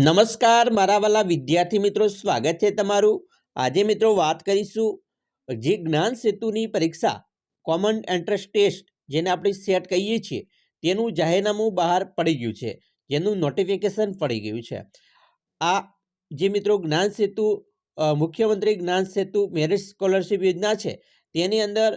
નમસ્કાર, મારા વાલા વિદ્યાર્થી મિત્રો, સ્વાગત છે તમારું. આજે મિત્રો વાત કરીશું જે જ્ઞાન સેતુની પરીક્ષા કોમન એન્ટ્રન્સ ટેસ્ટ જેને આપણે સેટ કહીએ છીએ, તેનું જાહેરનામું બહાર પડી ગયું છે, જેનું નોટિફિકેશન પડી ગયું છે. આ જે મિત્રો જ્ઞાન સેતુ મુખ્યમંત્રી જ્ઞાન સેતુ મેરિટ સ્કોલરશિપ યોજના છે, તેની અંદર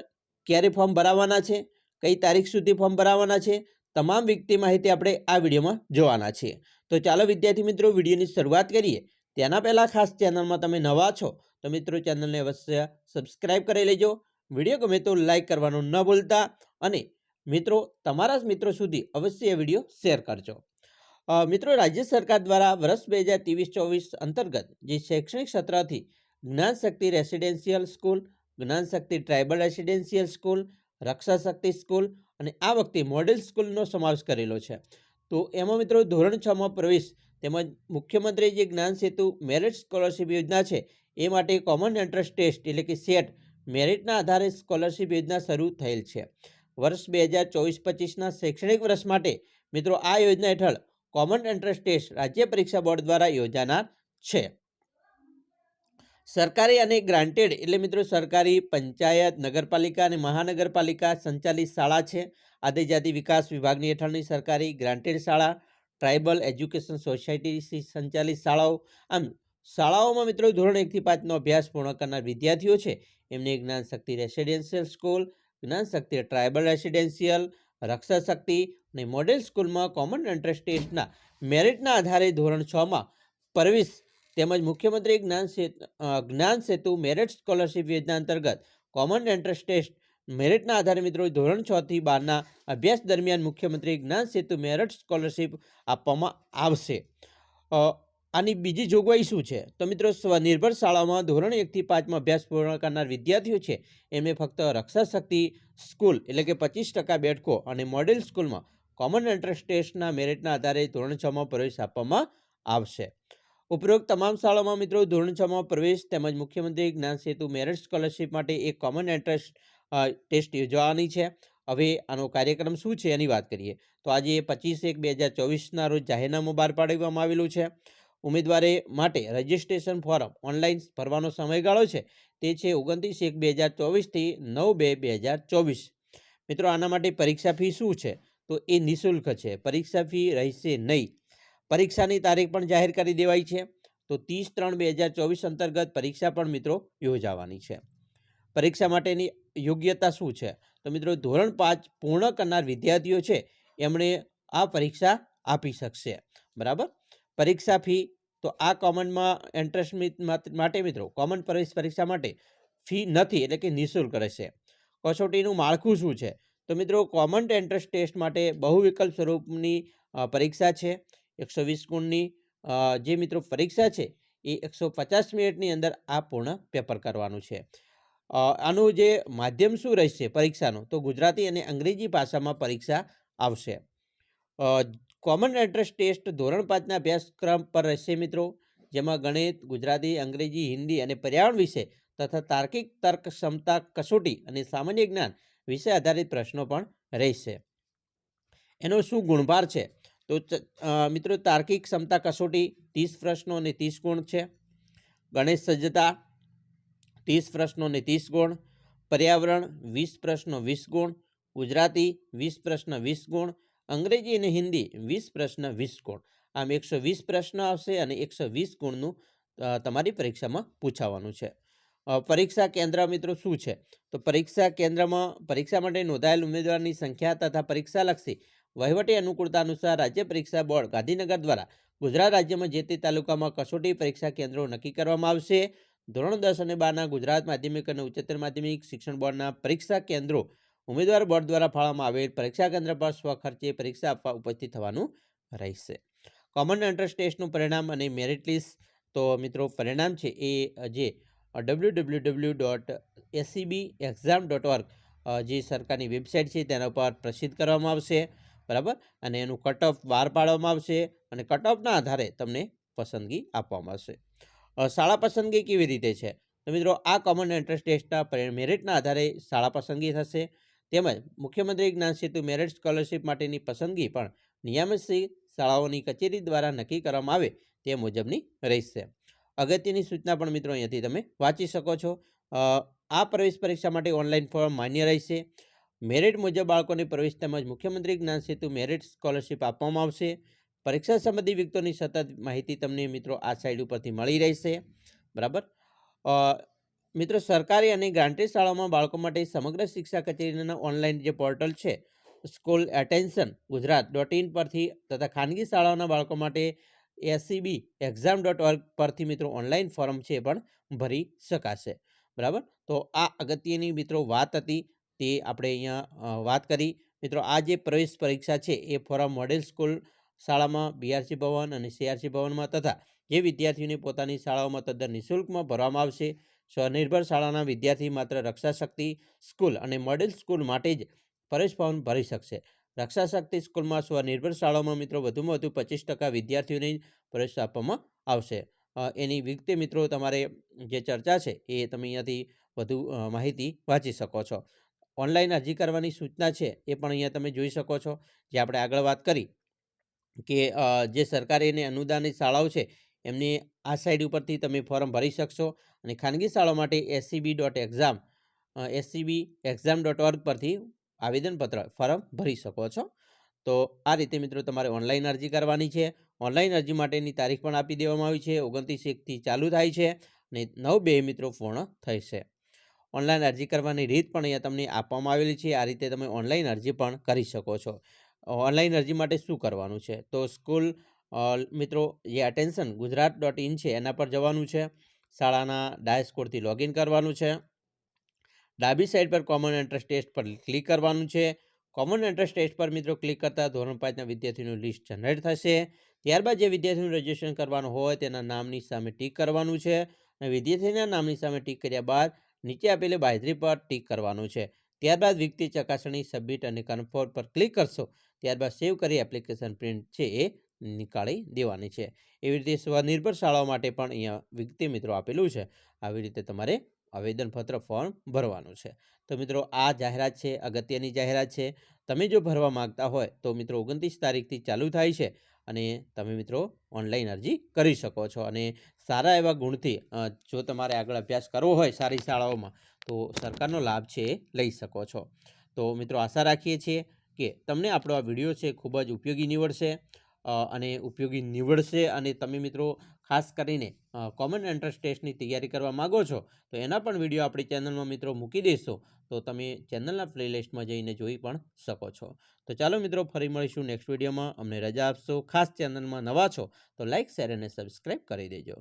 ક્યારે ફોર્મ ભરાવાના છે, કઈ તારીખ સુધી ફોર્મ ભરાવાના છે તમામ વ્યક્તિ માહિતી આપણે આ વિડીયોમાં જોવાના છીએ. તો ચાલો વિદ્યાર્થી મિત્રો, વિડીયોની શરૂઆત કરીએ. તેના પહેલાં ખાસ ચેનલમાં તમે નવા છો, તો મિત્રો ચેનલને અવશ્ય સબસ્ક્રાઈબ કરી લેજો. વીડિયો ગમે તો લાઇક કરવાનું ન ભૂલતા અને મિત્રો, તમારા જ મિત્રો સુધી અવશ્ય એ વીડિયો શેર કરજો. મિત્રો, રાજ્ય સરકાર દ્વારા વર્ષ બે હજાર ત્રેવીસ ચોવીસ અંતર્ગત જે શૈક્ષણિક સત્રથી જ્ઞાન Shakti residential school, Gyan Shakti tribal residential school, Raksha Shakti school અને આ વખતે મોડેલ સ્કૂલનો સમાવેશ કરેલો છે. તો એમાં મિત્રો ધોરણ છમાં પ્રવેશ તેમજ મુખ્યમંત્રી જે જ્ઞાન સેતુ મેરિટ સ્કોલરશિપ યોજના છે, એ માટે કોમન એન્ટ્રન્સ ટેસ્ટ એટલે કે સેટ મેરિટના આધારે સ્કોલરશિપ યોજના શરૂ થયેલ છે. વર્ષ બે હજાર ચોવીસ પચીસના શૈક્ષણિક વર્ષ માટે મિત્રો આ યોજના હેઠળ કોમન એન્ટ્રન્સ ટેસ્ટ રાજ્ય પરીક્ષા બોર્ડ દ્વારા યોજાનાર છે. સરકારી અને ગ્રાન્ટેડ, એટલે મિત્રો સરકારી પંચાયત, નગરપાલિકા અને મહાનગરપાલિકા સંચાલિત શાળા છે. આદિજાતિ વિકાસ વિભાગની હેઠળની સરકારી ગ્રાન્ટેડ શાળા, ટ્રાઇબલ એજ્યુકેશન સોસાયટી સંચાલિત શાળાઓ. આમ, શાળાઓમાં મિત્રો ધોરણ એકથી પાંચનો અભ્યાસ પૂર્ણ કરનાર વિદ્યાર્થીઓ છે. એમને જ્ઞાન શક્તિ residential school, Gyan Shakti tribal residential, Raksha અને મોડેલ સ્કૂલમાં કોમન એન્ટ્રન્સ ટેસ્ટના મેરિટના આધારે ધોરણ છમાં પ્રવેશ તેમજ મુખ્યમંત્રી જ્ઞાન જ્ઞાન સેતુ મેરિટ સ્કોલરશિપ યોજના અંતર્ગત કોમન એન્ટ્રન્સ ટેસ્ટ મેરિટના આધારે મિત્રો ધોરણ છ થી બારના અભ્યાસ દરમિયાન મુખ્યમંત્રી જ્ઞાન સેતુ મેરિટ સ્કોલરશિપ આપવામાં આવશે. આની બીજી જોગવાઈ શું છે? તો મિત્રો સ્વનિર્ભર શાળામાં ધોરણ એકથી પાંચમાં અભ્યાસ પૂર્ણ કરનાર વિદ્યાર્થીઓ છે, એમને ફક્ત રક્ષા શક્તિ સ્કૂલ એટલે કે પચીસ ટકા બેઠકો અને મોડેલ સ્કૂલમાં કોમન એન્ટ્રન્સ ટેસ્ટના મેરિટના આધારે ધોરણ છમાં પ્રવેશ આપવામાં આવશે. ઉપરોક્ત તમામ શાળાઓમાં મિત્રો ધોરણ છમાં પ્રવેશ તેમજ મુખ્યમંત્રી જ્ઞાન સેતુ મેરિટ સ્કોલરશિપ માટે એક કોમન એન્ટ્રન્સ ટેસ્ટ યોજવાની છે. હવે આનો કાર્યક્રમ શું છે એની વાત કરીએ. તો આજે પચીસ એક બે હજાર ચોવીસના રોજ જાહેરનામું બહાર પાડવામાં આવેલું છે. ઉમેદવારે માટે રજિસ્ટ્રેશન ફોર્મ ઓનલાઈન ભરવાનો સમયગાળો છે. તે છે ઓગણત્રીસ એક બે હજાર ચોવીસથી નવ બે બે હજાર ચોવીસ. મિત્રો આના માટે પરીક્ષા ફી શું છે? તો એ નિઃશુલ્ક છે. પરીક્ષા ફી રહેશે નહીં. પરીક્ષાની તારીખ પણ જાહેર કરી દેવાઈ છે. તો ત્રીસ ત્રણ બે હજાર ચોવીસ અંતર્ગત પરીક્ષા પણ મિત્રો યોજાવાની છે. પરીક્ષા માટેની યોગ્યતા શું છે? તો મિત્રો ધોરણ પાંચ પૂર્ણ કરનાર વિદ્યાર્થીઓ છે, એમણે આ પરીક્ષા આપી શકશે. બરાબર? પરીક્ષા ફી તો આ કોમનમાં એન્ટ્રન્સ માટે મિત્રો કોમન પ્રવેશ પરીક્ષા માટે ફી નથી એટલે કે નિઃશુલ્ક રહેશે. કસોટીનું માળખું શું છે? તો મિત્રો કોમન એન્ટ્રન્સ ટેસ્ટ માટે બહુ વિકલ્પ સ્વરૂપની પરીક્ષા છે. એકસો વીસ ગુણની જે મિત્રો પરીક્ષા છે, એ એકસો પચાસ મિનિટની અંદર આ પૂર્ણ પેપર કરવાનું છે. આનું જે માધ્યમ શું રહેશે પરીક્ષાનું? તો ગુજરાતી અને અંગ્રેજી ભાષામાં પરીક્ષા આવશે. કોમન એન્ટ્રન્સ ટેસ્ટ ધોરણ પાંચના અભ્યાસક્રમ પર રહેશે મિત્રો, જેમાં ગણિત, ગુજરાતી, અંગ્રેજી, હિન્દી અને પર્યાવરણ વિશે તથા તાર્કિક તર્ક ક્ષમતા કસોટી અને સામાન્ય જ્ઞાન વિશે આધારિત પ્રશ્નો પણ રહેશે. એનો શું ગુણભાર છે? તો મિત્રો તાર્કિક ક્ષમતા કસોટી ત્રીસ પ્રશ્નો અને ત્રીસ ગુણ છે. ગણેશ સજ્જતા ત્રીસ પ્રશ્નો અને ત્રીસ ગુણ. પર્યાવરણ વીસ પ્રશ્નો વીસ ગુણ. ગુજરાતી વીસ પ્રશ્ન વીસ ગુણ. અંગ્રેજી અને હિન્દી વીસ પ્રશ્ન વીસ ગુણ. આમ એકસો વીસ પ્રશ્ન આવશે અને એકસો વીસ ગુણનું તમારી પરીક્ષામાં પૂછાવાનું છે. પરીક્ષા કેન્દ્ર મિત્રો શું છે? તો પરીક્ષા કેન્દ્રમાં, પરીક્ષા માટે નોંધાયેલ ઉમેદવારની સંખ્યા તથા પરીક્ષાલક્ષી વહીવટી અનુકૂળતા અનુસાર રાજ્ય પરીક્ષા બોર્ડ ગાંધીનગર દ્વારા ગુજરાત રાજ્યમાં જે તે તાલુકામાં કસોટી પરીક્ષા કેન્દ્રો નક્કી કરવામાં આવશે. ધોરણ દસ અને બારના ગુજરાત માધ્યમિક અને ઉચ્ચતર માધ્યમિક શિક્ષણ બોર્ડના પરીક્ષા કેન્દ્રો ઉમેદવાર બોર્ડ દ્વારા ફાળવામાં આવેલ પરીક્ષા કેન્દ્ર પર સ્વખર્ચે પરીક્ષા આપવા ઉપસ્થિત થવાનું રહેશે. કોમન એન્ટ્રન્સ ટેસ્ટનું પરિણામ અને મેરિટ લિસ્ટ તો મિત્રો પરિણામ છે એ જે W W W dot ACB exam dot org જે સરકારની વેબસાઇટ છે તેના પર પ્રસિદ્ધ કરવામાં આવશે. બરાબર? અને એનું કટઅપ બહાર પાડવામાં આવશે અને કટઅપના આધારે તમને પસંદગી આપવામાં આવશે. શાળા પસંદગી કેવી રીતે છે? તો મિત્રો, આ કોમન એન્ટ્રન્સ ટેસ્ટના મેરિટના આધારે શાળા પસંદગી થશે. તેમજ મુખ્યમંત્રી જ્ઞાન સેતુ મેરિટ સ્કોલરશિપ માટેની પસંદગી પણ નિયામક શાળાઓની કચેરી દ્વારા નક્કી કરવામાં આવે તે મુજબની રહેશે. અગત્યની સૂચના પણ મિત્રો અહીંયાથી તમે વાંચી શકો છો. આ પ્રવેશ પરીક્ષા માટે ઓનલાઈન ફોર્મ માન્ય રહેશે. મેરિટ મુજબ બાળકોને પ્રવેશ તેમજ મુખ્યમંત્રી જ્ઞાન સેતુ મેરિટ સ્કોલરશિપ આપવામાં આવશે. પરીક્ષા સંબંધી વિગતોની સતત માહિતી તમને મિત્રો આ સાઇડ ઉપરથી મળી રહેશે. બરાબર? મિત્રો સરકારી અને ગ્રાન્ટેડ શાળાઓમાં બાળકો માટે સમગ્ર શિક્ષા કચેરીના ઓનલાઈન જે પોર્ટલ છે, school attendance Gujarat dot in પરથી તથા ખાનગી શાળાઓના બાળકો માટે એસસીબી એક્ઝામ ડોટ ઓર્ગ પરથી મિત્રો ઓનલાઈન ફોર્મ છે પણ ભરી શકાશે. બરાબર? તો આ અગત્યની મિત્રો વાત હતી તે આપણે અહીંયા વાત કરી. મિત્રો, આ જે પ્રવેશ પરીક્ષા છે એ ફોરમ મોડેલ સ્કૂલ શાળામાં, બીઆરસી ભવન અને સીઆરસી ભવનમાં તથા જે વિદ્યાર્થીઓને પોતાની શાળાઓમાં તદ્દન નિઃશુલ્કમાં ભરવામાં આવશે. સ્વનિર્ભર શાળાના વિદ્યાર્થી માત્ર રક્ષા શક્તિ સ્કૂલ અને મોડેલ સ્કૂલ માટે જ પ્રવેશ ફોર્મ ભરી શકશે. રક્ષાશક્તિ સ્કૂલમાં સ્વનિર્ભર શાળાઓમાં મિત્રો વધુમાં વધુ પચીસ ટકા વિદ્યાર્થીઓને પ્રવેશ આપવામાં આવશે. એની વિગતે મિત્રો તમારે જે ચર્ચા છે એ તમે અહીંયાથી વધુ માહિતી વાંચી શકો છો. ઓનલાઈન અરજી કરવાની સૂચના છે, એ પણ અહીંયા તમે જોઈ શકો છો. જે આપણે આગળ વાત કરી કે જે સરકારી અને અનુદાનિત શાળાઓ છે, એમની આ સાઇડ ઉપરથી તમે ફોર્મ ભરી શકશો અને ખાનગી શાળાઓ માટે SCB dot exam SCB exam dot org પરથી આવેદનપત્ર, ફોર્મ ભરી શકો છો. તો આ રીતે મિત્રો તમારે ઓનલાઈન અરજી કરવાની છે. ઓનલાઈન અરજી માટેની તારીખ પણ આપી દેવામાં આવી છે. ઓગણત્રીસ એકથી ચાલુ થાય છે અને નવ બે મિત્રો પૂર્ણ થશે. ઓનલાઈન અરજી કરવાની રીત પણ અહીંયા તમને આપવામાં આવેલી છે. આ રીતે તમે ઓનલાઈન અરજી પણ કરી શકો છો. ઓનલાઈન અરજી માટે શું કરવાનું છે? તો સ્કૂલ મિત્રો, જે અટેન્શન ગુજરાત ડોટ ઇન છે, એના પર જવાનું છે. શાળાના ડાયસ્કોરથી લોગિન કરવાનું છે. ડાબી સાઈડ પર કોમન એન્ટ્રન્સ ટેસ્ટ પર ક્લિક કરવાનું છે. કોમન એન્ટ્રન્સ ટેસ્ટ પર મિત્રો ક્લિક કરતાં ધોરણ પાંચના વિદ્યાર્થીનું લિસ્ટ જનરેટ થશે. ત્યારબાદ જે વિદ્યાર્થીનું રજિસ્ટ્રેશન કરવાનું હોય તેના નામની સામે ટીક કરવાનું છે. અને વિદ્યાર્થીના નામની સામે ટીક કર્યા બાદ નીચે આપેલી બાજરી પર ટીક કરવાનું છે. ત્યારબાદ વિગતી ચકાસણી, સબમિટ અને કન્ફર્મ પર ક્લિક કરશો. ત્યારબાદ સેવ કરી એપ્લિકેશન પ્રિન્ટ છે એ નીકાળી દેવાની છે. એવી રીતે સ્વનિર્ભર શાળાઓ માટે પણ અહીંયા વિગતે મિત્રો આપેલું છે. આવી રીતે તમારે આવેદનપત્ર ફોર્મ ભરવાનું છે. તો મિત્રો, આ જાહેરાત છે, અગત્યની જાહેરાત છે. તમે જો ભરવા માંગતા હોય તો મિત્રો, ઓગણત્રીસ તારીખથી ચાલુ થાય છે. અને તમે મિત્રો ઓનલાઈન અરજી કરી શકો છો. અને સારા એવા ગુણથી જો તમારે આગળ અભ્યાસ કરવો હોય સારી શાળાઓમાં, તો સરકારનો લાભ છે એ લઈ શકો છો. તો મિત્રો આશા રાખીએ છીએ કે તમને આપણો આ વીડિયો છે ખૂબ જ ઉપયોગી નીવડશે. અને ઉપયોગી નીવડશે અને તમે મિત્રો ખાસ કરીને કોમન એન્ટ્રન્સ ટેસ્ટની તૈયારી કરવા માગો છો, તો એના પણ વીડિયો આપણી ચેનલમાં મિત્રો મૂકી દેશો તો તમે ચેનલના પ્લેલિસ્ટમાં જઈને જોઈ પણ શકો છો. તો ચાલો મિત્રો ફરી મળીશું નેક્સ્ટ વિડીયોમાં અમને રજા આપશો. ખાસ ચેનલમાં નવા છો, તો લાઇક શેર અને સબસ્ક્રાઈબ કરી દેજો.